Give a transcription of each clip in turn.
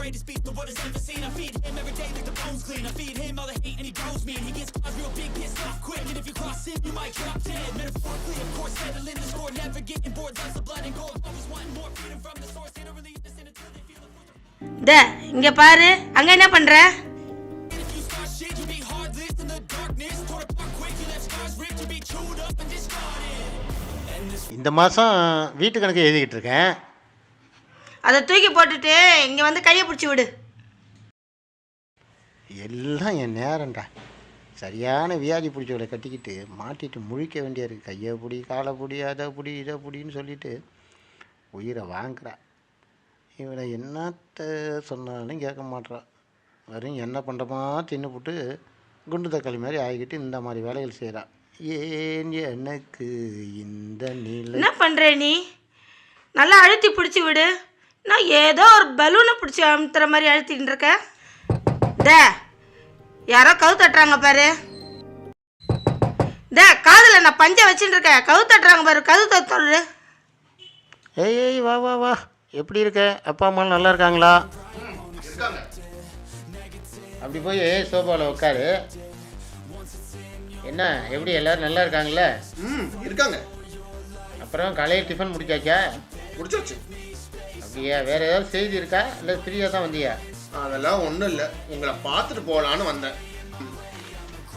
greatest beast the world has ever seen. I feed him every day like the bones clean. I feed him all the hate and he grows me. And he gets caught real big, pissed off quick. And if you cross him, you might drop dead. Metaphorically, of course, settling the score. Never getting bored, loves the blood and gold. Always wanting more freedom from the source. They don't really understand until they feel the இங்க பாரு அங்க என்ன பண்ற And and. And இந்த மாதம் வீட்டு கணக்கு எழுதிக்கிட்டு இருக்கேன் அதை தூக்கி போட்டுட்டு இங்க வந்து கையை பிடிச்சி விடு. எல்லாம் என் நேரம்டா. சரியான வியாதி பிடிச்சவளை கட்டிக்கிட்டு மாட்டிட்டு முழிக்க வேண்டிய இருக்கு. கையை பிடி காலை பிடி அதை பிடி இதை பிடின்னு சொல்லிட்டு உயிரை வாங்குறா. இவளை என்னத்த சொன்னாலும் கேட்க மாட்றா. வெறும் என்ன பண்ணுறமா தின்னுபுட்டு குண்டு தக்காளி மாதிரி ஆகிக்கிட்டு இந்த மாதிரி வேலைகள் செய்கிறா ஏன் எனக்கு இந்த நிலை? என்ன பண்ற நீ? நல்லா அழுத்தி பிடிச்சி விடு. நான் ஏதோ ஒரு பலூனை பிடிச்சி அமுத்துற மாதிரி அழுத்திட்டு இருக்க டே யாரோ கவு தட்டுறாங்க பாரு. டே காதில் நான் பஞ்சை வச்சுட்டு இருக்கேன். கவு தட்டுறாங்க பாரு. கவு தட்டு ஏய் ஏய் வா வா வா. எப்படி இருக்க? அப்பா அம்மாலாம் நல்லா இருக்காங்களா? அப்படி போய் சோஃபாவில் உட்காரு. என்ன எப்படி எல்லாரும் நல்லா இருக்காங்களா? ம் இருக்காங்க. அப்புறம் காலையில் டிஃபன் முடிச்சாச்சா? முடிச்சாச்சு. அப்படியா வேற ஏதாவது செய்தி இருக்கா? இல்லை ஃப்ரீயாக தான் வந்தியா? அதெல்லாம் ஒன்றும் இல்லை. உங்களை பார்த்துட்டு போகலான்னு வந்தேன். ம்,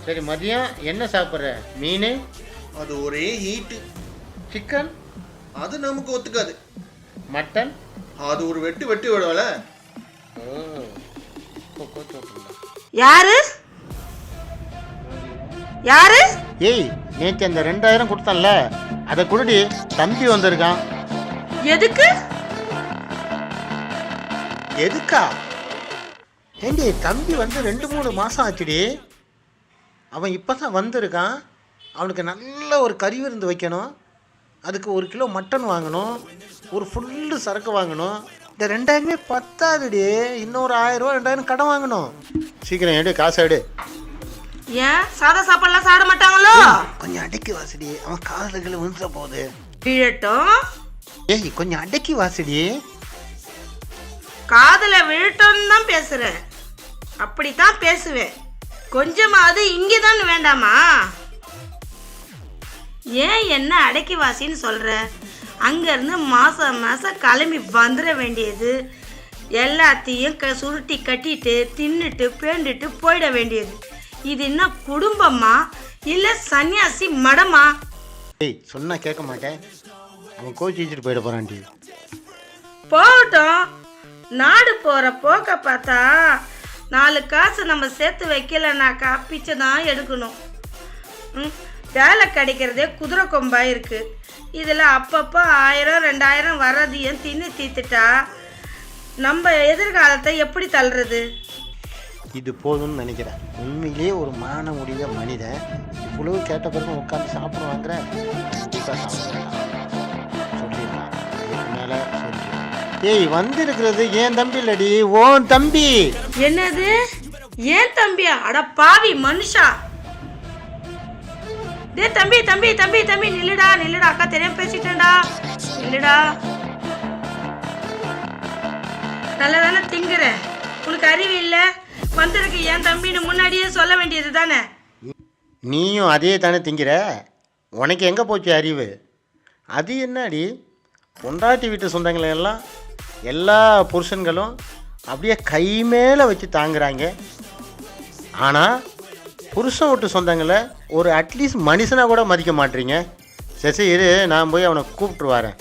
சரி மதியம் என்ன சாப்பிட்ற? மீன்? அது ஒரே ஹீட்டு சிக்கன் அது நமக்கு ஒத்துக்காது. மட்டன்? அது ஒரு வெட்டு வெட்டி விடுவல. யாரு? யாரு? ஏய் நேற்று அந்த ரெண்டாயிரம் கொடுத்தேன்ல. அதை குடுடி தம்பி வந்திருக்கான். எதுக்கு? எதுக்கா? ஏண்டி தம்பி வந்து ரெண்டு மூணு மாதம் ஆச்சுடி. அவன் இப்போ தான் வந்திருக்கான். அவனுக்கு நல்ல ஒரு கறி விருந்து வைக்கணும். அதுக்கு ஒரு கிலோ மட்டன் வாங்கணும். ஒரு ஃபுல்லு சரக்கு வாங்கணும். இந்த ரெண்டாயிரமே பத்தாதுடி. இன்னொரு ஆயிரம் ரூபா ரெண்டாயிரம் கடன் வாங்கணும். சீக்கிரம் எடு காசு எடு. ஏன்? சாதா சாப்பாடுலாம் சாப்பிட மாட்டாங்களோ? கொஞ்சம் அடக்கி வாசடி. அவன் காதல்களை விழுந்துட போகுது. விழட்டும் ஏய் கொஞ்சம் அடக்கி வாசடி. காதுல விழட்டும் தான் பேசுறேன். அப்படித்தான் பேசுவேன். கொஞ்சமாவது இங்கே தான் வேண்டாமா? ஏன் என்ன அடக்கி வாசின்னு சொல்ற? அங்கேருந்து மாதம் மாதம் கிளம்பி வந்துட வேண்டியது. எல்லாத்தையும் க சுருட்டி கட்டிட்டு தின்னுட்டு பேண்டுட்டு போயிட வேண்டியது. இது என்ன குடும்பமா? இல்லை சன்னியாசி மடமா? ஏய் சொன்னா கேட்க மாட்டேன். அவன் கோச்சி வச்சுட்டு போயிட போறான்டி. போகட்டும். நாடு போகிற போக்க பார்த்தா நாலு காசு நம்ம சேர்த்து வைக்கலனாக்கா பிச்சை தான் எடுக்கணும். ம், வேலை கிடைக்கிறதே குதிரை கொம்பாக இருக்குது இதில் அப்பப்போ ஆயிரம் ரெண்டாயிரம் வர்றதையும் தின்னு தீத்துட்டா நம்ம எதிர்காலத்தை எப்படி தள்ளுறது? இது போதும்னு நினைக்கிறேன். உண்மையிலேயே ஒரு மான முடிய மனிதன் இவ்வளவு கேட்ட பிறகு உட்காந்து சாப்பிடுவாங்கிற ஏய் வந்திருக்கிறது ஏன் தம்பி இல்லடி? ஓன் தம்பி. என்னது? ஏன் தம்பியா அட பாவி மனுஷா. டேய் தம்பி தம்பி தம்பி தம்பி நில்லுடா நில்லுடா. அக்கா தெரியாம பேசிட்டேன்டா. நில்லுடா. நல்லா தானே திங்குற? உனக்கு அறிவு இல்ல? வந்திருக்கு என் தம்பின்னு முன்னாடியே சொல்ல வேண்டியது தானே? நீயும் அதே தானே திங்கிற? உனக்கு எங்கே போச்சு அறிவு? அது என்னடி? பொண்டாட்டி வீட்டு சொந்தங்களை எல்லாம் எல்லா புருஷன்களும் அப்படியே கை மேலே வச்சு தாங்குறாங்க. ஆனால் புருஷன் விட்டு சொந்தங்களை ஒரு அட்லீஸ்ட் மனுஷனாக கூட மதிக்க மாட்டீங்க. சரி இரு நான் போய் அவனை கூப்பிட்டு வரேன்.